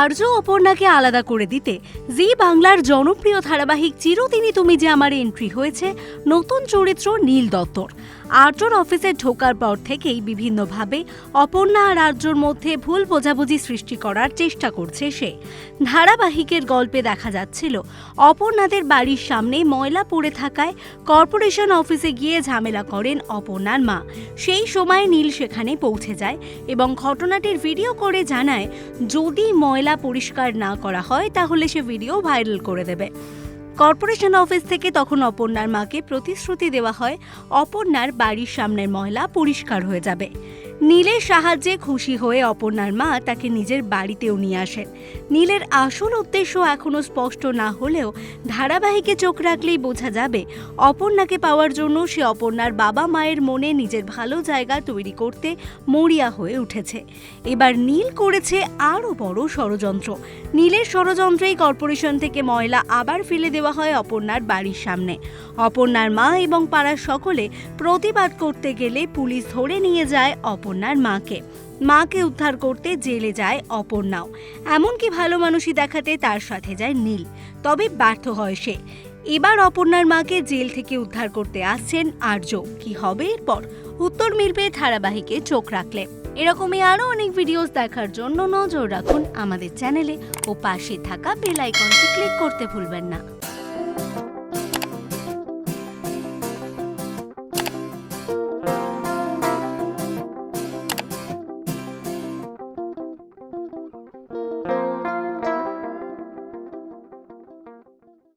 আর্য অপর্ণাকে আলাদা করে দিতে জি বাংলার জনপ্রিয় ধারাবাহিক চিরদিনই তুমি যে আমার এন্ট্রি হয়েছে, নতুন চরিত্র নীল দত্তর। আর্যর অফিসে ঢোকার পর থেকেই বিভিন্নভাবে অপর্ণা আর আর্যর মধ্যে ভুল বোঝাবুঝি সৃষ্টি করার চেষ্টা করছে সে। ধারাবাহিকের গল্পে দেখা যাচ্ছিল, অপর্ণাদের বাড়ির সামনে ময়লা পড়ে থাকায় কর্পোরেশন অফিসে গিয়ে ঝামেলা করেন অপর্ণার মা। সেই সময় নীল সেখানে পৌঁছে যায় এবং ঘটনাটির ভিডিও করে জানায়, যদি ময়লা পরিষ্কার না করা হয়, তাহলে সে ভিডিও ভাইরাল করে দেবে। কর্পোরেশন অফিস থেকে তখন অপর্ণার মাকে প্রতিশ্রুতি দেওয়া হয়, অপর্ণার বাড়ির সামনের ময়লা পরিষ্কার হয়ে যাবে। নীলের সাহায্যে খুশি হয়ে অপর্ণার মা তাকে নিজের বাড়িতেও নিয়ে আসেন। নীলের আসল উদ্দেশ্য এখনও স্পষ্ট না হলেও ধারাবাহিকে চোখ রাখলেই বোঝা যাবে, অপর্ণাকে পাওয়ার জন্য সে অপর্ণার বাবা মায়ের মনে নিজের ভালো জায়গা তৈরি করতে মরিয়া হয়ে উঠেছে। এবার নীল করেছে আরও বড় ষড়যন্ত্র। নীলের ষড়যন্ত্রেই কর্পোরেশন থেকে ময়লা আবার ফেলে দেওয়া হয় অপর্ণার বাড়ির সামনে। অপর্ণার মা এবং পাড়ার সকলে প্রতিবাদ করতে গেলে পুলিশ ধরে নিয়ে যায় অপর্ণার মাকে। মাকে উদ্ধার করতে জেলে যায় অপর্ণাও। এমনকি ভালো মানুষই দেখাতে তার সাথে যায় নীল। তবে ব্যর্থ হয় সে। এবার অপর্ণার মাকে জেল থেকে উদ্ধার করতে আসছেন আর্য। কি হবে এরপর? উত্তর মিলবে ধারাবাহিকে চোখ রাখলে। এরকমই আরও অনেক ভিডিওস দেখার জন্য নজর রাখুন আমাদের চ্যানেলে ও পাশে থাকা বেল আইকনটি ক্লিক করতে ভুলবেন না।